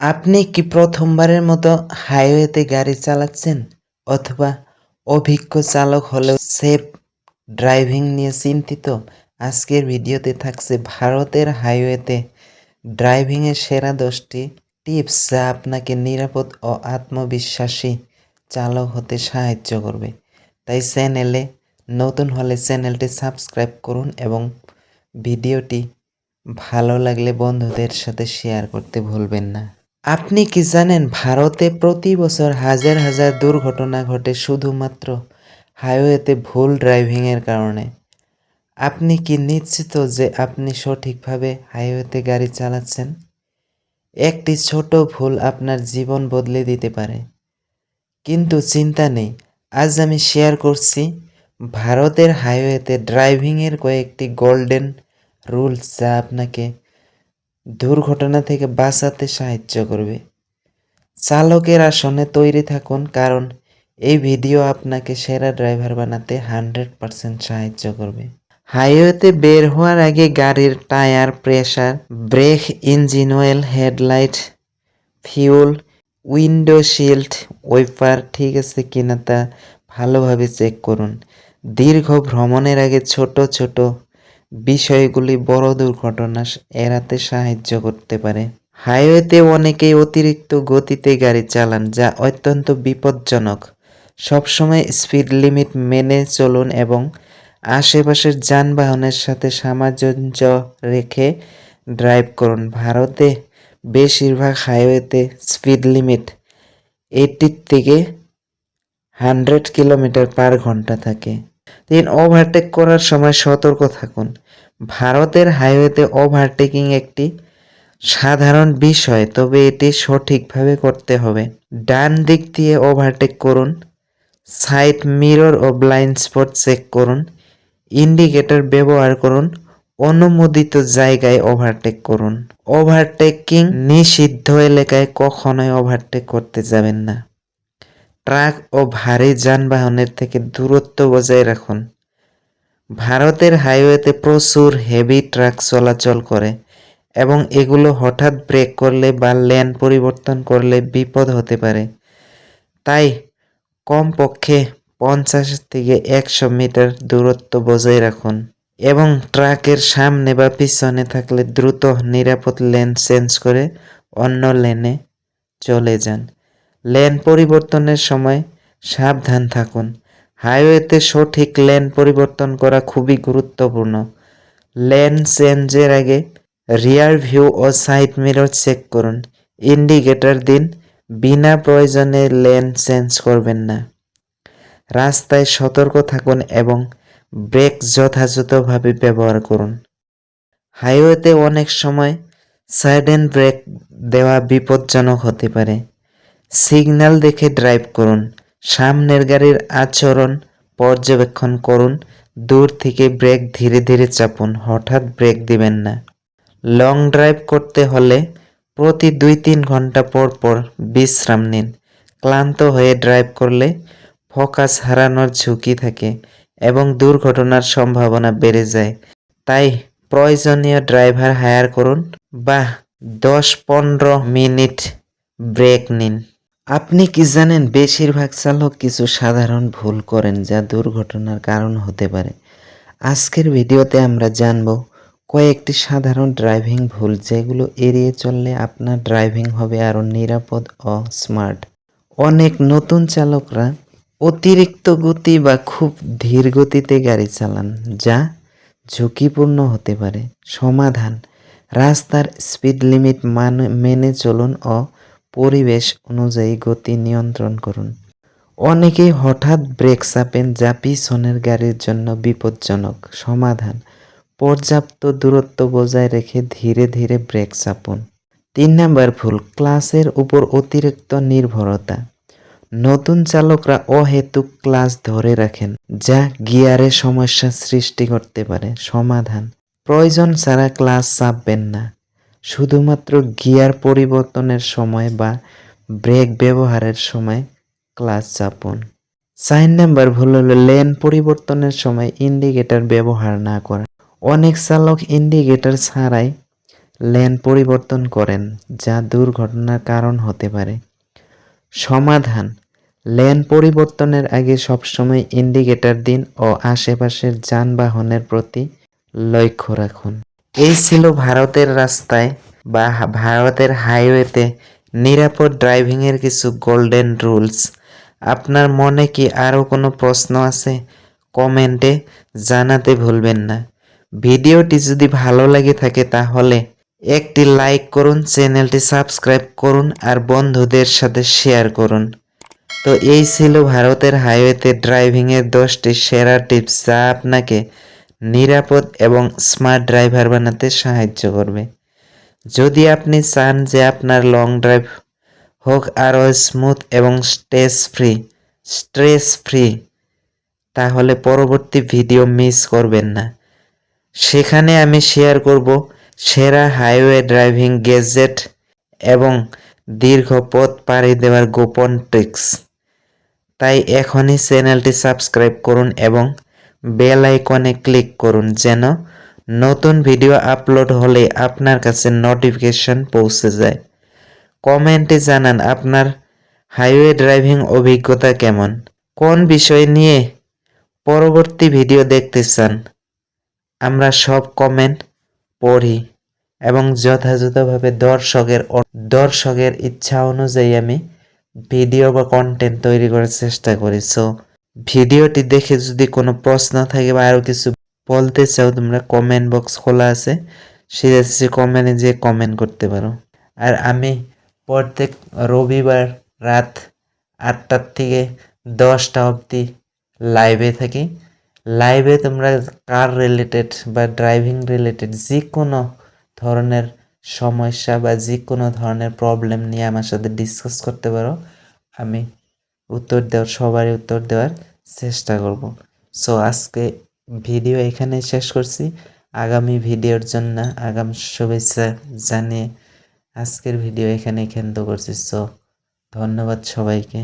আপনি কি প্রথমবারের মতো হাইওয়েতে গাড়ি চালাচ্ছেন অথবা অভিজ্ঞ চালক হলেও সেফ ড্রাইভিং নিয়ে চিন্তিত? আজকের ভিডিওতে থাকছে ভারতের হাইওয়েতে ড্রাইভিংয়ের সেরা দশটি টিপস যা আপনাকে নিরাপদ ও আত্মবিশ্বাসী চালক হতে সাহায্য করবে। তাই চ্যানেলে নতুন হলে চ্যানেলটি সাবস্ক্রাইব করুন এবং ভিডিওটি ভালো লাগলে বন্ধুদের সাথে শেয়ার করতে ভুলবেন না। আপনি কি জানেন ভারতে প্রতি বছর হাজার হাজার দুর্ঘটনা ঘটে শুধুমাত্র হাইওয়েতে ভুল ড্রাইভিংয়ের কারণে? আপনি কি নিশ্চিত যে আপনি সঠিকভাবে হাইওয়েতে গাড়ি চালাচ্ছেন? একটি ছোট ভুল আপনার জীবন বদলে দিতে পারে। কিন্তু চিন্তা নেই, আজ আমি শেয়ার করছি ভারতের হাইওয়েতে ড্রাইভিংয়ের কয়েকটি গোল্ডেন রুলস যা আপনাকে দুর্ঘটনা থেকে বাঁচাতে সাহায্য করবে। চালকের আসনে তৈরি থাকুন, কারণ এই ভিডিও আপনাকে সেরা ড্রাইভার বানাতে হান্ড্রেড পারসেন্ট সাহায্য করবে। হাইওয়েতে বের হওয়ার আগে গাড়ির tyre, pressure, brake engine, oil, headlight, fuel, window shield, wiper ঠিক আছে কিনা তা ভালোভাবে চেক করুন। দীর্ঘ ভ্রমণের আগে ছোট ছোট বিষয়গুলি বড় দুর্ঘটনা এড়াতে সাহায্য করতে পারে। হাইওয়েতে অনেকেই অতিরিক্ত গতিতে গাড়ি চালান, যা অত্যন্ত বিপজ্জনক। সবসময় স্পিড লিমিট মেনে চলুন এবং আশেপাশের যানবাহনের সাথে সামঞ্জস্য রেখে ড্রাইভ করুন। ভারতে বেশিরভাগ হাইওয়েতে স্পিড লিমিট এইটি থেকে হান্ড্রেড কিলোমিটার পার ঘণ্টা থাকে। তিন ওভারটেক করার সময় সতর্ক থাকুন। ভারতের হাইওয়েতে ওভারটেকিং একটি সাধারণ বিষয়, তবে এটি সঠিকভাবে করতে হবে। ডান দিক দিয়ে ওভারটেক করুন সাইড মিরর ও ব্লাইন্ড স্পট চেক করুন ইন্ডিকেটর ব্যবহার করুন, অনুমোদিত জায়গায় ওভারটেক করুন। ওভারটেকিং নিষিদ্ধ এলাকায় কখনোই ওভারটেক করতে যাবেন না। ট্রাক ও ভারী যানবাহনের থেকে দূরত্ব বজায় রাখুন। ভারতের হাইওয়েতে প্রচুর হেভি ট্রাক চলাচল করে এবং এগুলো হঠাৎ ব্রেক করলে বা লেন পরিবর্তন করলে বিপদ হতে পারে। তাই কমপক্ষে পঞ্চাশ থেকে একশো মিটার দূরত্ব বজায় রাখুন এবং ট্রাকের সামনে বা পিছনে থাকলে দ্রুত নিরাপদ লেন চেঞ্জ করে অন্য লেনে চলে যান। লেন পরিবর্তনের সময় সাবধান থাকুন। হাইওয়েতে সঠিক লেন পরিবর্তন করা খুবই গুরুত্বপূর্ণ। লেন চেঞ্জের আগে রিয়ার ভিউ ও সাইড মিরর চেক করুন। ইন্ডিকেটর দিন বিনা প্রয়োজনে লেন চেঞ্জ করবেন না। রাস্তায় সতর্ক থাকুন এবং ব্রেক যথাযথভাবে ব্যবহার করুন। হাইওয়েতে অনেক সময় সাইডেন ব্রেক দেওয়া বিপজ্জনক হতে পারে। সিগন্যাল দেখে ড্রাইভ করুন। সামনের গাড়ির আচরণ পর্যবেক্ষণ করুন। দূর থেকে ব্রেক ধীরে ধীরে চাপুন, হঠাৎ ব্রেক দিবেন না। লং ড্রাইভ করতে হলে প্রতি দুই তিন ঘণ্টা পর পর বিশ্রাম নিন। ক্লান্ত হয়ে ড্রাইভ করলে ফোকাস হারানোর ঝুঁকি থাকে এবং দুর্ঘটনার সম্ভাবনা বেড়ে যায়। তাই প্রয়োজনীয় ড্রাইভার হায়ার করুন। বা দশ পনেরো মিনিট ব্রেক নিন। আপনি কি জানেন, বেশিরভাগ চালক কিছু সাধারণ ভুল করেন যা দুর্ঘটনার কারণ হতে পারে। আজকের ভিডিওতে আমরা জানব কয়েকটি সাধারণ ড্রাইভিং ভুল যেগুলো এড়িয়ে চললে আপনার ড্রাইভিং হবে আরও নিরাপদ ও স্মার্ট। অনেক নতুন চালকরা অতিরিক্ত গতি বা খুব ধীর গতিতে গাড়ি চালান, যা ঝুঁকিপূর্ণ হতে পারে। সমাধান, রাস্তার স্পিড লিমিট মান, মেনে চলুন ও পরিবেশ অনুযায়ী গতি নিয়ন্ত্রণ করুন। অনেকেই হঠাৎ ব্রেক চাপেন যা পিছনের গাড়ির জন্য বিপজ্জনক। সমাধান, পর্যাপ্ত দূরত্ব বজায় রেখে ধীরে ধীরে ব্রেক চাপুন। তিন নাম্বার ভুল, ক্লাসের উপর অতিরিক্ত নির্ভরতা। নতুন চালকরা অহেতুক ক্লাস ধরে রাখেন, যা গিয়ারে সমস্যা সৃষ্টি করতে পারে। সমাধান, প্রয়োজন ছাড়া ক্লাস চাপবেন না। শুধুমাত্র গিয়ার পরিবর্তনের সময় বা ব্রেক ব্যবহারের সময় ক্লাস চাপুন। চার নাম্বার ভুল হলো লেন পরিবর্তনের সময় ইন্ডিকেটর ব্যবহার না করা অনেক চালক ইন্ডিকেটর ছাড়াই লেন পরিবর্তন করেন, যা দুর্ঘটনার কারণ হতে পারে। সমাধান, লেন পরিবর্তনের আগে সবসময় ইন্ডিকেটর দিন ও আশেপাশের যানবাহনের প্রতি লক্ষ্য রাখুন। এই ছিল ভারতের রাস্তায় বা ভারতের হাইওয়েতে নিরাপদ ড্রাইভিংয়ের কিছু গোল্ডেন রুলস আপনার মনে কি আরও কোনো প্রশ্ন আছে? কমেন্টে জানাতে ভুলবেন না। ভিডিওটি যদি ভালো লাগে থাকে তাহলে একটি লাইক করুন, চ্যানেলটি সাবস্ক্রাইব করুন আর বন্ধুদের সাথে শেয়ার করুন। তো এই ছিল ভারতের হাইওয়েতে ড্রাইভিংয়ের দশটি সেরা টিপস যা আপনাকে নিরাপদ এবং স্মার্ট ড্রাইভার বানাতে সাহায্য করবে। যদি আপনি চান যে আপনার লং ড্রাইভ হোক আরও স্মুথ এবং স্ট্রেস ফ্রি স্ট্রেস ফ্রি তাহলে পরবর্তী ভিডিও মিস করবেন না। সেখানে আমি শেয়ার করব সেরা হাইওয়ে ড্রাইভিং গেজেট এবং দীর্ঘ পথ পাড়ি দেওয়ার গোপন ট্রিক্স। তাই এখনই চ্যানেলটি সাবস্ক্রাইব করুন এবং বেল আইকনে ক্লিক করুন যেন নতুন ভিডিও আপলোড হলে আপনার কাছে নোটিফিকেশন পৌঁছে যায়। কমেন্টে জানান আপনার হাইওয়ে ড্রাইভিং অভিজ্ঞতা কেমন? কোন বিষয় নিয়ে পরবর্তী ভিডিও দেখতে চান? আমরা সব কমেন্ট পড়ি এবং যথাযথভাবে দর্শকের দর্শকের ইচ্ছা অনুযায়ী আমি ভিডিও বা কন্টেন্ট তৈরি করার চেষ্টা করি। সো ভিডিওটি দেখে যদি কোনো প্রশ্ন থাকে বা আরও কিছু বলতে চাও, তোমরা কমেন্ট বক্স খোলা আছে। সে কমেন্টে যেয়ে কমেন্ট করতে পারো। আর আমি প্রত্যেক রবিবার রাত আটটার থেকে দশটা অবধি লাইভে থাকি। লাইভে তোমরা কার রিলেটেড বা ড্রাইভিং রিলেটেড যে কোনো ধরনের সমস্যা বা যে কোনো ধরনের প্রবলেম নিয়ে আমার সাথে ডিসকাস করতে পারো। আমি উত্তর দেওয়ার, সবারই উত্তর দেওয়ার। চেষ্টা করব। সো আজকে ভিডিও এখানে শেষ করছি। আগামী ভিডিওর জন্য আগাম শুভেচ্ছা জানিয়ে আজকের ভিডিও এখানে কেন্দ্র করছি। সো ধন্যবাদ সবাইকে।